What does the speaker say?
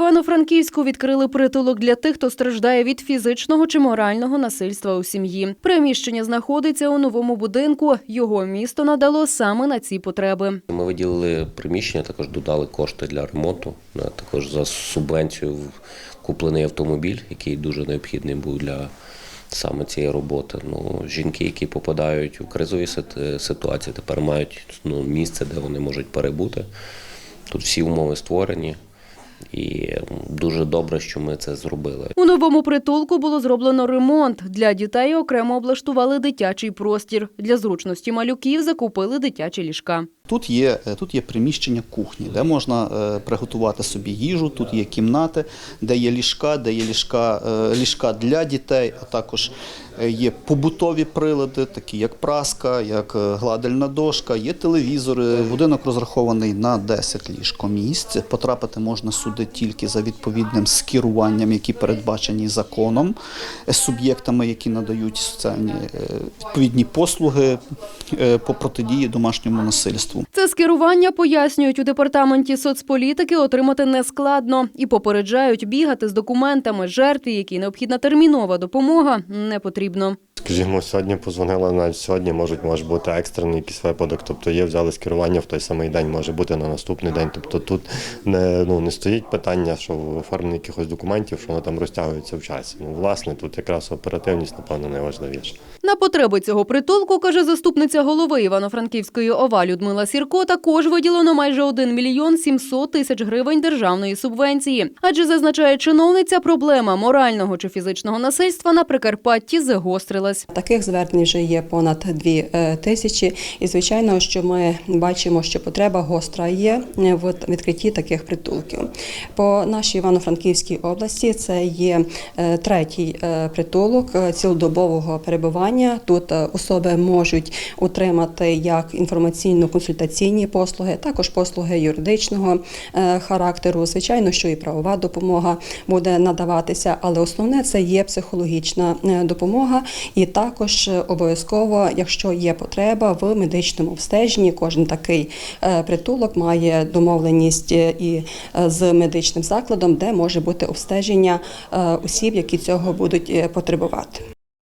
Івано-Франківську відкрили притулок для тих, хто страждає від фізичного чи морального насильства у сім'ї. Приміщення знаходиться у новому будинку. Його місто надало саме на ці потреби. Ми виділили приміщення, також додали кошти для ремонту. е, Також за субвенцію куплений автомобіль, який дуже необхідний був для саме цієї роботи. Ну, жінки, які попадають у кризові ситуації, тепер мають ну, місце, де вони можуть перебути. Тут всі умови створені, і дуже добре, що ми це зробили. У новому притулку було зроблено ремонт. Для дітей окремо облаштували дитячий простір. Для зручності малюків закупили дитячі ліжка. Тут є, е, тут є приміщення кухні, де можна е, приготувати собі їжу. Тут є кімнати, де є ліжка, де є ліжка, е, ліжка для дітей, а також є побутові прилади, такі як праска, як гладильна дошка, є телевізори. Будинок розрахований на 10 ліжкомісць. Потрапити можна сюди тільки за відповідним скеруванням, які передбачені законом, суб'єктами, які надають соціальні відповідні послуги по протидії домашньому насильству. Це скерування пояснюють у департаменті соцполітики отримати нескладно і попереджають бігати з документами жертві, якій необхідна термінова допомога, не потрібно. Скажімо, сьогодні позвонила навіть сьогодні, можуть може бути екстрений якийсь випадок. Тобто є взяли скерування в той самий день, може бути на наступний день. Тобто тут не ну не стоїть питання, що в якихось документів, що воно там розтягується в часі. Ну власне, тут якраз оперативність, напевно, найважливіше. На потреби цього притулку, каже заступниця голови Івано-Франківської ОВА Людмила Сірко, також виділено майже 1 мільйон 700 тисяч гривень державної субвенції. Адже зазначає чиновниця, проблема морального чи фізичного насильства на Прикарпатті загострилась. Таких звернень вже є понад дві е, тисячі, і звичайно, що ми бачимо, що потреба гостра є е, в відкритті таких притулків. По нашій Івано-Франківській області це є е, третій притулок цілодобового перебування. Тут особи можуть отримати як інформаційно-консультаційні послуги, також послуги юридичного характеру. Звичайно, що і правова допомога буде надаватися, але основне це є психологічна допомога. І також е, обов'язково, якщо є потреба в медичному обстеженні, кожен такий е, притулок має домовленість е, і з медичним закладом, де може бути обстеження осіб, які цього будуть потребувати.